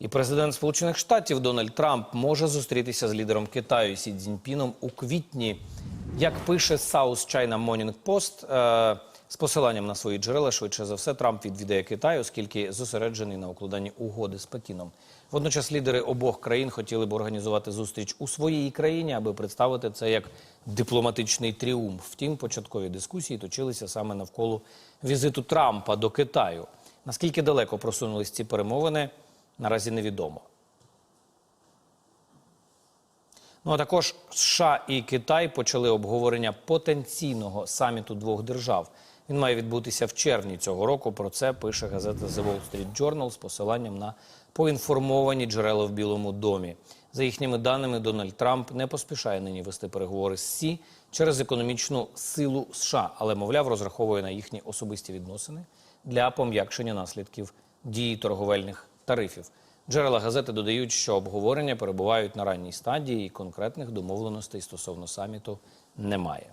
І президент Сполучених Штатів Дональд Трамп може зустрітися з лідером Китаю Сі Цзіньпіном у квітні. Як пише South China Morning Post, е, з посиланням на свої джерела, швидше за все, Трамп відвідає Китай, оскільки зосереджений на укладанні угоди з Пекіном. Водночас лідери обох країн хотіли б організувати зустріч у своїй країні, аби представити це як дипломатичний тріумф. Втім, початкові дискусії точилися саме навколо візиту Трампа до Китаю. Наскільки далеко просунулись ці перемовини, наразі невідомо. Ну а також США і Китай почали обговорення потенційного саміту двох держав. Він має відбутися в червні цього року. Про це пише газета The Wall Street Journal з посиланням на поінформовані джерела в Білому домі. За їхніми даними, Дональд Трамп не поспішає нині вести переговори з СІ через економічну силу США, але мовляв розраховує на їхні особисті відносини для пом'якшення наслідків дії торговельних тарифів. Джерела газети додають, що обговорення перебувають на ранній стадії і конкретних домовленостей стосовно саміту немає.